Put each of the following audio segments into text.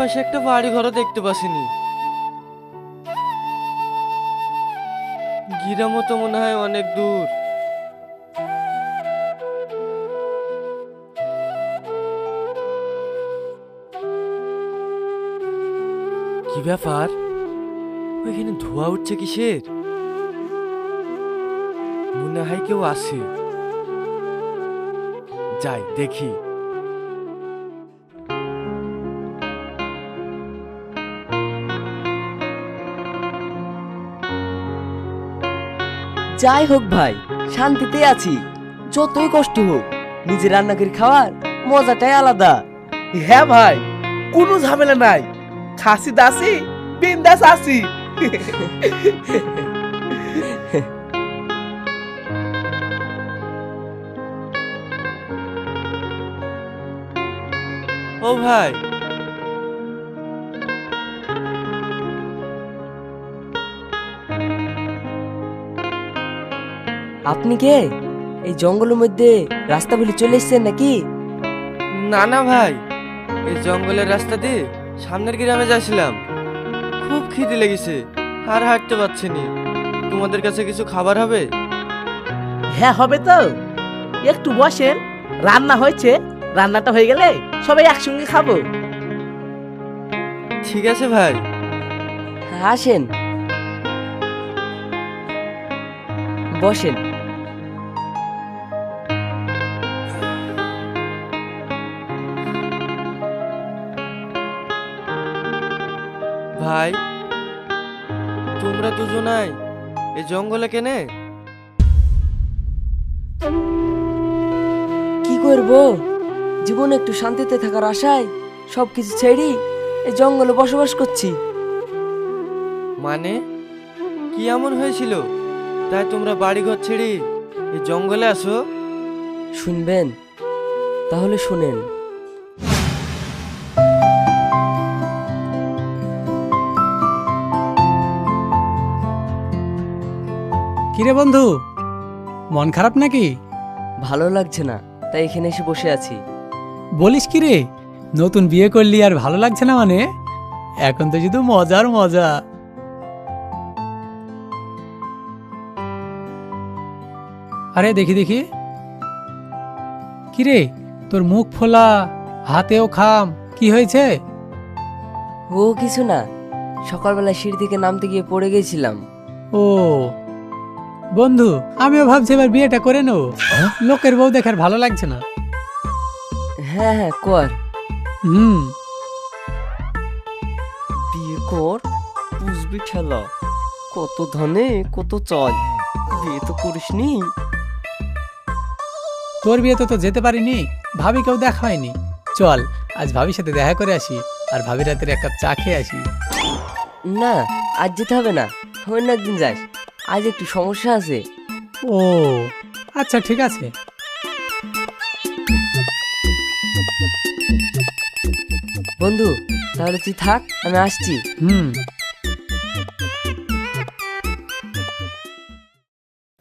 আশেপাশে একটা বাড়ি ঘরও দেখতে পাসিনি। গ্রামও তো মনে হয় অনেক দূর। কি ব্যাপার? ওইখানে ধোয়া উঠছে কিসের? মনে হয় কেউ আসে যাই, দেখি। যাই হোক ভাই শান্তিতে আছি। যতই কষ্ট হোক নিজে রান্না করে খাওয়ার মজাটাই আলাদা। হ্যাঁ ভাই কোনো ঝামেলা নাই। খাসি দাসি বিন্দাস আসি ও ভাই আপনি কে? এই জঙ্গলের মধ্যে রাস্তা বলে চলে এসছেন নাকি? না না ভাই এই জঙ্গলের রাস্তা দিয়ে সামনের গ্রামে যাচ্ছিলাম। খুব খিদে লেগেছে আর হাঁটতে পারছি নি। তোমাদের কাছে কিছু খাবার হবে? হ্যাঁ হবে তো। একটু বসেন রান্না হয়েছে রান্নাটা হয়ে গেলে সবাই একসঙ্গে খাব। ঠিক আছে ভাই। আসেন। বসেন। ভাই। তোমরা দুজনাই এই জঙ্গলে কেনে? কি করব? জীবনে একটু শান্তিতে থাকার আশায় সবকিছু ছেড়ে এই জঙ্গলে বসবাস করছি। মানে? কি এমন হয়েছিল? তাই তোমরা বাড়িঘর ছেড়ে এই জঙ্গলে আসো? শুনবেন তাহলে শুনেন। কিরে বন্ধু মন খারাপ নাকি? ভালো লাগছে না তাই এখানে এসে বসে আছি। বলিস কি রে নতুন বিয়ে করলি আর ভালো লাগছে না মানে? এখন তো শুধু মজার মজা। আরে দেখি দেখি। কিরে তোর মুখ ফোলা হাতেও খাম কি হয়েছে? ও কিছু না সকালবেলা সিঁড়ি থেকে নামতে গিয়ে পড়ে গেছিলাম। ও বন্ধু আমিও ভাবছি এবার বিয়েটা করে নেব। লোকের বউ দেখার ভালো লাগছে না। হ্যাঁ হ্যাঁ কর। হুম। বিয়ে কর বুঝবি ঠেলা কত ধনে কত চল বিয়ে তো করিসনি। তোর বিয়েতে তো যেতে পারিনি ভাবি কেউ দেখা হয়নি। চল আজ ভাবির সাথে দেখা করে আসি আর ভাবি রাতের এক কাপ চা খেয়ে আসি। না আজ যেতে হবে না। অন্য একদিন যাস। আজ একটু সমস্যা আছে। ও আচ্ছা ঠিক আছে। বন্ধু তাহলে তুই থাক আমি আসছি। হুম।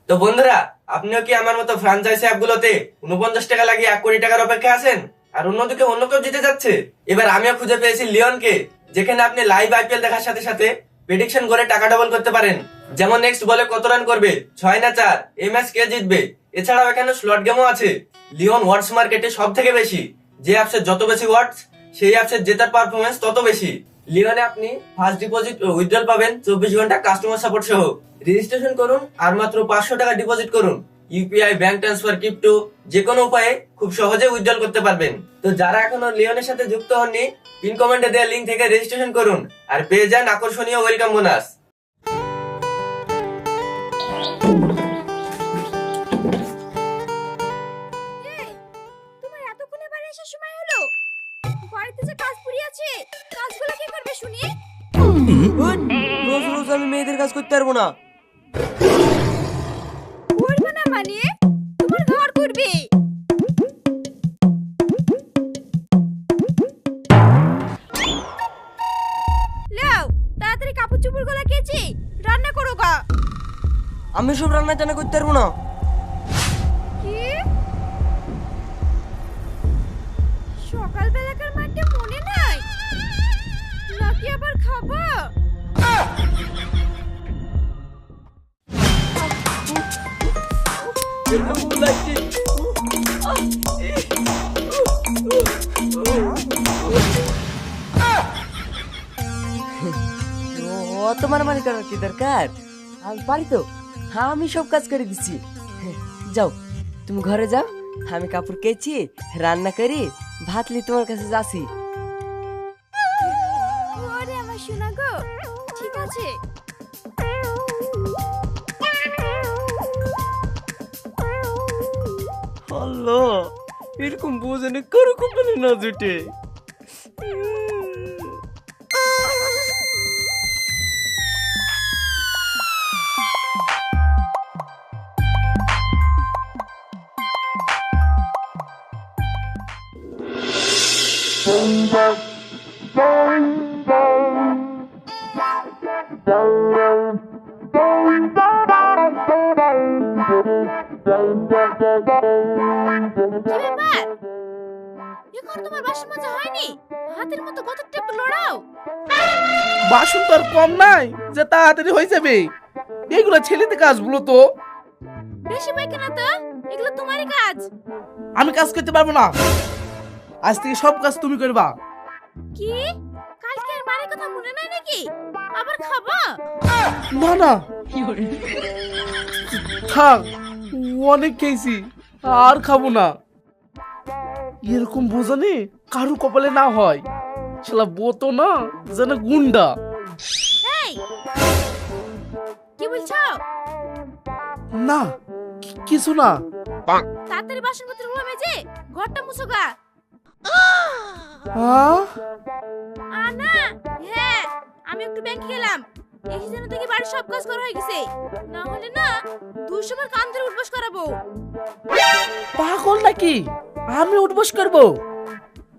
তো বন্ধুরা আপনিও কি আমার মতো ফ্রাঞ্চাইজি অ্যাপগুলোতে উনপঞ্চাশ টাকা লাগিয়ে এক কোটি টাকার অপেক্ষা আছেন? আর অন্যদিকে অন্য কেউ জিতে যাচ্ছে? এবার আমিও খুঁজে পেয়েছি লিওনকে যেখানে আপনি লাইভ আইপিএল দেখার সাথে সাথে প্রেডিকশন করে টাকা ডবল করতে পারেন। যেমন নেক্সট বলে কত রান করবে? ছয় না চার? এই ম্যাচ কে জিতবে? এছাড়াও এখানে স্লট গেমও আছে। লিওন ওয়ার্ডস মার্কেটে সব থেকে বেশি। যে অ্যাপসের যত বেশি ওয়ার্ডস সেই অ্যাপসের জেতার পারফরমেন্স তত বেশি। লিওনে আপনি ফার্স্ট ডিপোজিট ও উইথড্রল পাবেন। চব্বিশ ঘণ্টা কাস্টমার সাপোর্ট সহ। রেজিস্ট্রেশন করুন আর মাত্র পাঁচশো টাকা ডিপোজিট করুন। ইউপিআই ব্যাংক ট্রান্সফার ক্রিপ্টো যে কোনো উপায়ে খুব সহজে উজ্জ্বল করতে পারবেন। তো যারা এখনও লিওনের সাথে যুক্ত হননি পিন কমেন্টে দেওয়া লিঙ্ক থেকে রেজিস্ট্রেশন করুন আর পেয়ে যান আকর্ষণীয় ওয়েলকাম বোনাস এই, তোমার এতক্ষণে বাড়ি আসার সময় হলো? বাড়িতে যে কাজ পড়ে আছে কাজগুলো কি করবে শুনি? রোজ রোজ আমি মেয়েদের কাজ করতে পারব না। মানে তোমার ঘর করবে। লাও, তাড়াতাড়ি কাপড় চোপড়গুলো কেচে, রান্না করো গা। আমি সব রান্না টান্না করতে পারব না। মানে করার কি দরকার? আমি পারি তো। হ্যাঁ আমি সব কাজ করে দিচ্ছি। যাও তুমি ঘরে যাও আমি কাপড় কেচি রান্না করি ভাত লি তোমার কাছে যাচ্ছি। শোনা গো ঠিক আছে। আল্লাহ এরকম বোঝানো কারও কপালে না জুটে। আর কম নাই যে তাড়াতাড়ি হয়ে যাবে। এগুলো ছেলেতে কাজ বলো তো। বেশি পাইকে না তো? এগুলো তোমারই কাজ। আমি কাজ করতে পারব না। আজ থেকে সব কাজ তুমি করবা। কি? কালকে আর মারের কথা মনে নাই নাকি? আবার খাবা? না না। থাক অনেক খেয়েছি আর খাব না। এরকম বোঝানি কারু কপালে না হয়। শালা বোতো না যেন গুন্ডা। এই কি বলছো না কি- কিছু না। তাড়াতাড়ি বাসনপত্রগুলো মেজে ঘরটা মুছো গা। হ্যাঁ আনা হ্যাঁ আমি একটু ব্যাংকে গেলাম। এসে যেন দেখি বাড়ির সব কাজ করা হয়ে গেছে। না হলে না দুই সময় কান ধরে উঠবস করাবো। পাগল নাকি? আমি উঠবস করব।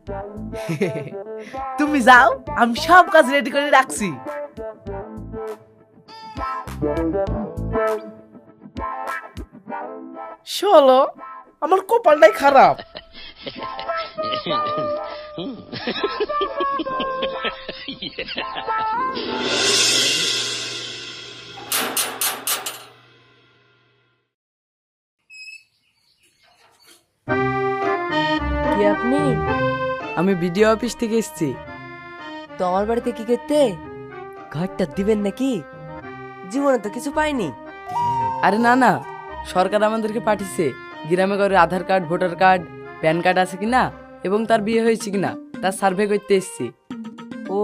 তুমি যাও আমি সব কাজ রেডি করে রাখছি। চলো আমার কপালটাই খারাপ। আপনি? আমি ভিডিও অফিস থেকে এসেছি। তো আমার বাড়িতে কি করতে? ঘরটা দিবেন নাকি? জীবনে তো কিছু পাইনি। আরে না না সরকার আমাদেরকে পাঠিয়েছে। গ্রামে করে Aadhaar card voter card PAN card আছে কিনা এবং তার বিয়ে হয়েছে কিনা তার সার্ভে করতে এসেছি। ও।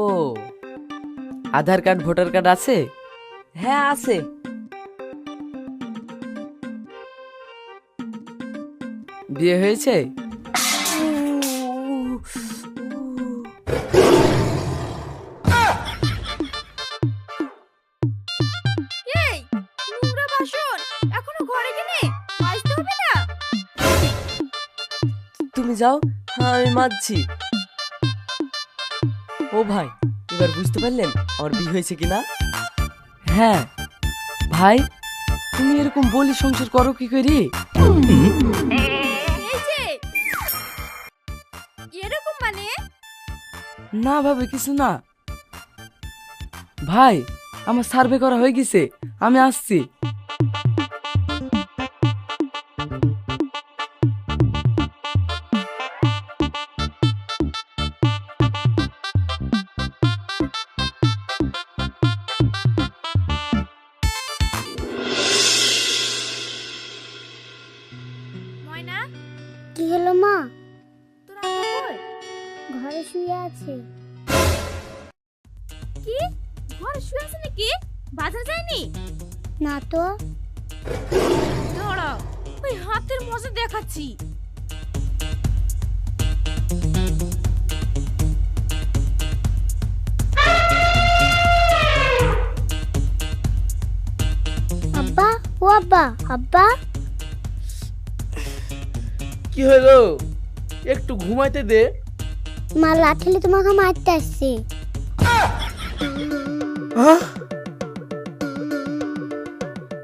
আধার কার্ড ভোটার কার্ড আছে? হ্যাঁ আছে। বিয়ে হয়েছে? যাও। আমি মাঝছি ও ভাই এবার বুঝতে পারলেন আমার বিয়ে হয়েছে কিনা? হ্যাঁ। ভাই তুমি এরকম বলি সংসার করো কি করি? এরকম মানে? না ভাবে কিছু না। ভাই আমার সার্ভে করা হয়ে গেছে আমি আসছি। কি হলো মা? ঘরে শুয়ে আছে। কি? ঘরে শুয়ে আছে নাকি? বাজার যায়নি? না তো। দাঁড়া ওই হাতের মজা দেখাচ্ছি। আব্বা ও আব্বা আব্বা। কি হলো? একটু ঘুমাইতে দে। মা লাঠিলে তোমাকে মারতে আসছে।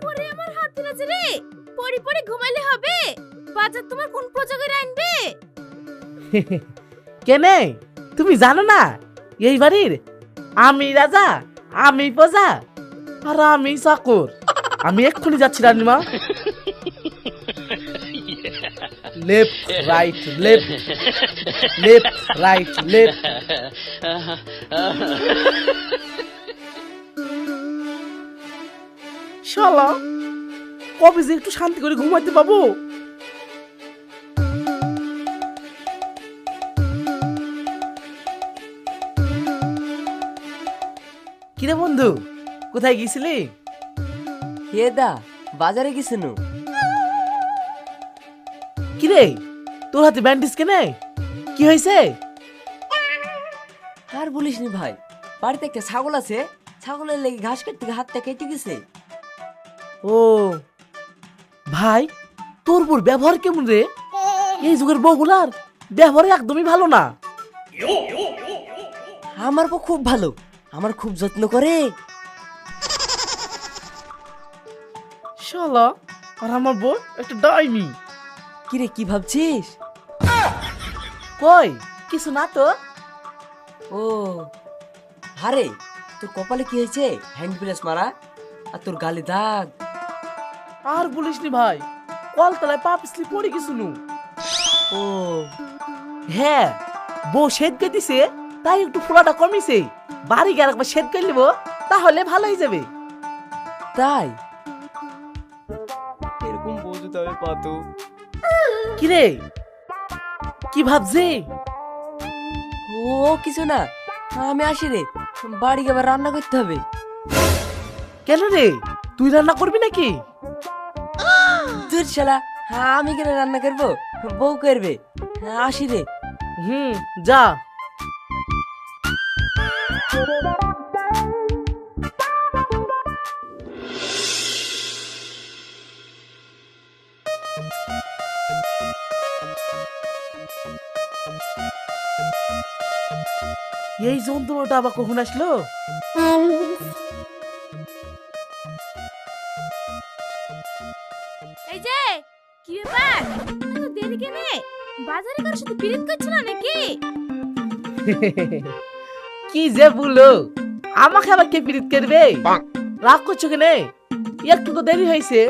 ওরে আমার হাত ধরেছে রে। পড়ি পড়ি ঘুমাইলে হবে। বাজার তোমার কোন আনবে? কেনে? তুমি জানো না এই বাড়ির আমি রাজা আমি প্রজা আর আমি চাকর। আমি এক্ষুনি যাচ্ছি রানীমা। Left right left left right left শালা কবে যে একটু শান্তি করে ঘুমাইতে পাবো? কিরে বন্ধু কোথায় গেছিলি? হে দা বাজারে গেছিল কিরে? তোর হাতে ব্যান্ডেজ কেনে? কি হয়েছে? আর বলিস নি ভাই? বাড়িতে একটা ছাগল আছে ছাগলের লেগে ঘাস কাটতে গিয়ে হাতটা কেটে গেছে। ও ভাই তোর বোর ব্যবহার কেমন রে? এই যুগের বউগুলার ব্যবহার একদমই ভালো না। আমার বউ খুব ভালো আমার খুব যত্ন করে। শালা আর আমার বউ একটা ডাইনি। কিরে কি ভাবছিস? কই? কিছু না তো। ও হারে তোর কপালে কি হয়েছে? হ্যান্ড ব্রেস মারা আর তোর গালে দাগ। আর বলিস নি ভাই কলতলায় পা পিছলি পড়ে গেছিল ও হ্যাঁ বউ সেদ কে দিছে তাই একটু ফোলাটা কমিছে। বাড়ি গিয়ে একবার সেদ করে নিব তাহলে ভালো হয়ে যাবে। তাই? এরকম বোঝো তবে পাতো কিরে? কি ভাবছি? ও কিছু না। আমি আসি রে বাড়ি গিয়ে আবার রান্না করতে হবে। কেন রে? তুই রান্না করবি নাকি? তোর শালা হ্যাঁ, আমি কেন রান্না করব? বউ করবে। হ্যাঁ, আসি রে হুম যা। এই যন্ত্রণাটা আবার কখন আসলো? এই যে কি ব্যাপার? এত দেরি কেনে? বাজারে কারোর সাথে বিরিত করছিল নাকি? কি যে বলো আমাকে আবার কে পিরিত করবে? রাগ করছ কেনে? একটু তো দেরি হয়েছে।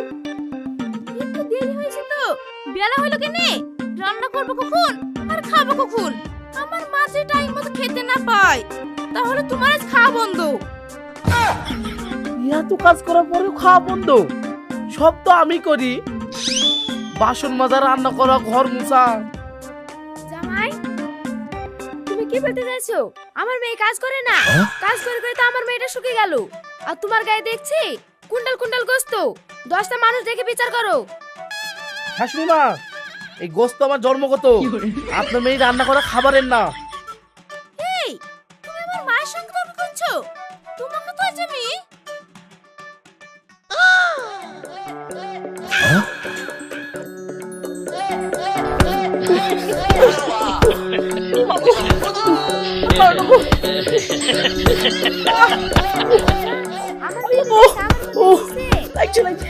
একটু দেরি হয়েছে তো। বেলা হলো কেনে? রান্না করব কখন? আর খাব কখন? আমার মা যে টাইম মতো খেতে না পায় তাহলে তোমার আজ খাওয়া বন্ধ। এত কাজ করার পরেও খাওয়া বন্ধ? সব তো আমি করি। বাসন মাজা রান্না করা ঘর মুছা। জামাই তুমি কি বলতে চাইছো? আমার মেয়ে কাজ করে না। কাজ করে করে তো আমার মেয়েটা শুকিয়ে গেল। আর তোমার গায়ে দেখছি কুন্ডাল কুন্ডাল গোস্ত। দশটা মানুষ দেখে বিচার করো। শাশুড়ি মা। এই গোস্ত আমার জন্মগত আপনার মেয়ে রান্না করা খাবারের না এই তুমি আমার মায়ের সঙ্গে তর্ক করছ তোমাকে তো আজ আমি আমার। লাগছে লাগছে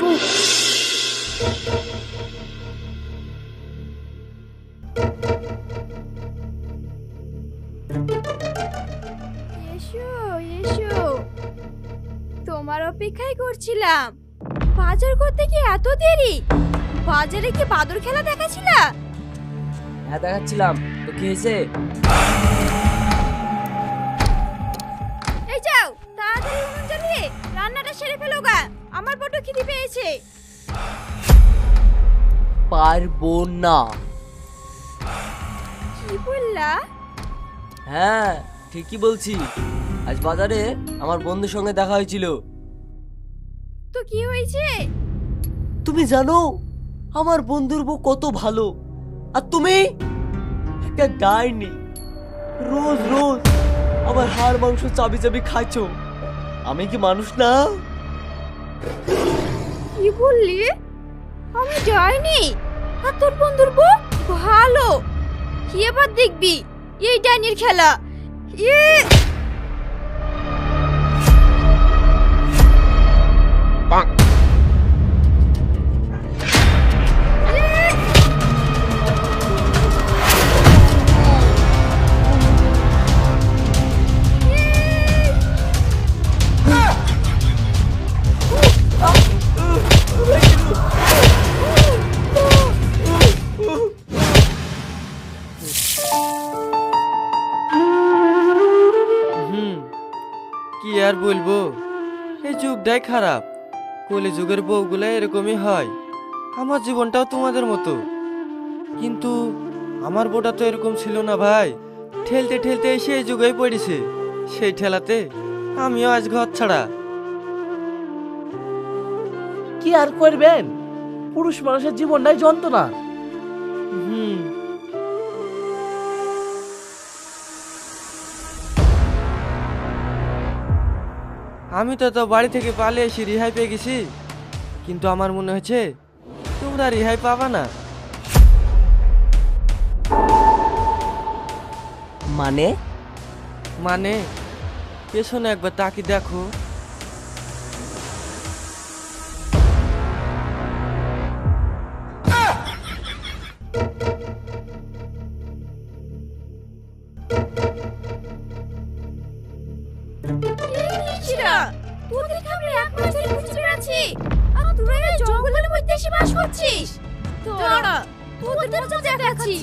গো এসো এসো। তোমার অপেক্ষাই করছিলাম। বাজার করতে কি এত দেরি? বাজারে কি বাদর খেলা দেখাছিলা? হ্যাঁ দেখাচ্ছিলাম। তো কি হয়েছে? এই যাও তাড়াতাড়ি উনুন জ্বালিয়ে রান্নাটা সেরে ফেলো গা আমার বড্ড খিদে পেয়েছে। পারব না। কি বললা? হ্যাঁ ঠিকই বলছি। আজ বাজারে আমার বন্ধুর সঙ্গে দেখা হয়েছিল। তো কি হয়েছে? তুমি জানো আমার বন্ধুর বউ কত ভালো। আর তুমি? একটা ডাইনি। রোজ রোজ আমার হাড়, মাংস চাবি চাবি খাচ্ছ আমি কি মানুষ না? কি বললি? আমি যাইনি আর তোর বন্ধুর বউ? ভালো। কি এবার দেখবি? এই ডাইনির খেলা। এ এই খারাপ। কলি যুগের বউগুলো এরকমই হয়। আমার জীবনটাও তোমাদের মতো। কিন্তু আমার বউটা তো এরকম ছিল না ভাই। ঠেলতে ঠেলতে এসে এই যুগেই পড়েছে। সেই ঠেলাতে আমিও আজ ঘর ছাড়া। কি আর করবেন? পুরুষ মানুষের জীবনটাই যন্ত্রণা। হুম। আমি তো তো বাড়ি থেকে পালিয়ে এসে রিহাই পেয়ে গেছি। কিন্তু আমার মনে হচ্ছে তোমরা রিহাই পাবা না। মানে? মানে? পেছনে একবার তাকি দেখো। তোদের খাবারে এক মাস ধরে খুঁজে বেড়াচ্ছি আর তোরা এই জঙ্গলের মধ্যে এসে বাস করছিস। তোরা তোদের তো দেখাচ্ছি।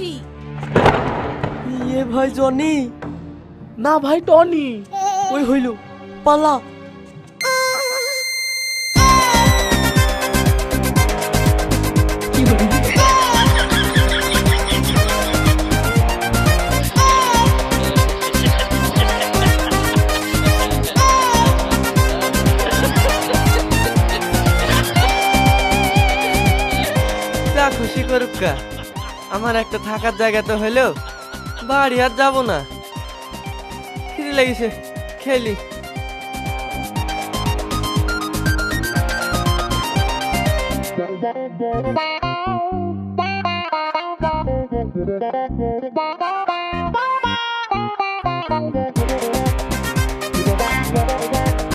ইয়ে ভাই জনি? না ভাই টনি। ওই হইল পালা। খুশি করুক কা আমার একটা থাকার জায়গা তো হলো বাড়ি আর যাব না খিদে লাগিছে খেলি